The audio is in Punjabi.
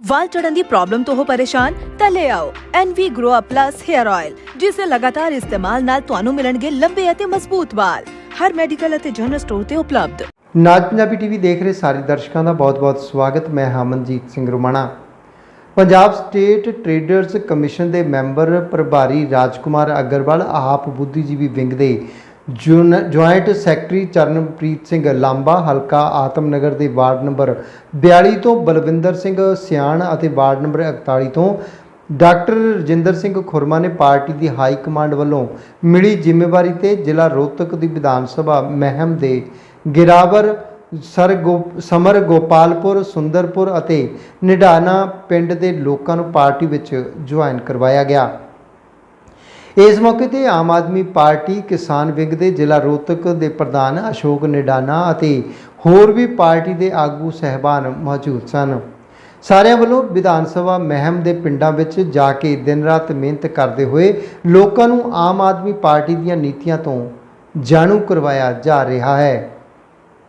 ਵਾਲ ਚੜਨ ਦੀ ਪ੍ਰੋਬਲਮ ਤੋਂ ਹੋ ਪਰੇਸ਼ਾਨ, ਤਾਂ ਲੈ ਆਓ NV Grow Up Plus Hair Oil ਜਿਸ ਦੇ ਲਗਾਤਾਰ ਇਸਤੇਮਾਲ ਨਾਲ ਤੁਹਾਨੂੰ ਮਿਲਣਗੇ ਲੰਬੇ ਅਤੇ ਮਜ਼ਬੂਤ ਵਾਲ। ਹਰ ਮੈਡੀਕਲ ਅਤੇ ਜਨਰਲ ਸਟੋਰ ਤੇ ਉਪਲਬਧ। ਨਾਜ ਪੰਜਾਬੀ ਟੀਵੀ ਦੇਖ ਰਹੇ ਸਾਰੇ ਦਰਸ਼ਕਾਂ ਦਾ ਬਹੁਤ-ਬਹੁਤ ਸਵਾਗਤ। ਮੈਂ Hamanjit Singh Rumana. Punjab state traders commission ਦੇ ਮੈਂਬਰ ਪ੍ਰਭਾਰੀ ਰਾਜਕੁਮਾਰ ਅਗਰਵਾਲ ਆਪ ਬੁੱਧੀਜੀਵੀ ਵਿੰਗ ਦੇ ਜੁਆਇੰਟ ਸੈਕਟਰੀ ਚਰਨਪ੍ਰੀਤ ਸਿੰਘ ਲਾਂਬਾ, ਹਲਕਾ ਆਤਮਨਗਰ ਦੇ ਵਾਰਡ ਨੰਬਰ 42 ਤੋਂ ਬਲਵਿੰਦਰ ਸਿੰਘ ਸਿਆਣ ਅਤੇ ਵਾਰਡ ਨੰਬਰ 41 ਤੋਂ ਡਾਕਟਰ ਰਜਿੰਦਰ ਸਿੰਘ ਖੁਰਮਾ ਨੇ ਪਾਰਟੀ ਦੀ ਹਾਈ ਕਮਾਂਡ ਵੱਲੋਂ ਮਿਲੀ ਜ਼ਿੰਮੇਵਾਰੀ ਤੇ ਜ਼ਿਲ੍ਹਾ ਰੋਹਤਕ ਦੀ ਵਿਧਾਨ ਸਭਾ ਮਹਿਮ ਦੇ ਗਿਰਾਵਰ ਸਰ ਗੋ- ਸਮਰ ਗੋਪਾਲਪੁਰ, ਸੁੰਦਰਪੁਰ ਅਤੇ ਨਿਡਾਨਾ ਪਿੰਡ ਦੇ ਲੋਕਾਂ ਨੂੰ ਪਾਰਟੀ ਵਿੱਚ ਜੁਆਇਨ ਕਰਵਾਇਆ ਗਿਆ। ਇਸ ਮੌਕੇ ਤੇ ਆਮ ਆਦਮੀ ਪਾਰਟੀ ਕਿਸਾਨ ਵਿੰਗ ਦੇ ਜ਼ਿਲ੍ਹਾ ਰੋਹਤਕ ਦੇ ਪ੍ਰਧਾਨ ਅਸ਼ੋਕ ਨਿਡਾਨਾ ਅਤੇ ਹੋਰ ਵੀ ਪਾਰਟੀ ਦੇ ਆਗੂ ਸਹਿਬਾਨ ਮੌਜੂਦ ਸਨ। ਸਾਰਿਆਂ ਵੱਲੋਂ ਵਿਧਾਨ ਸਭਾ ਮਹਿਮ ਦੇ ਪਿੰਡਾਂ ਵਿੱਚ ਜਾ ਕੇ ਦਿਨ ਰਾਤ ਮਿਹਨਤ ਕਰਦੇ ਹੋਏ ਲੋਕਾਂ ਨੂੰ ਆਮ ਆਦਮੀ ਪਾਰਟੀ ਦੀਆਂ ਨੀਤੀਆਂ ਤੋਂ ਜਾਣੂ ਕਰਵਾਇਆ ਜਾ ਰਿਹਾ ਹੈ।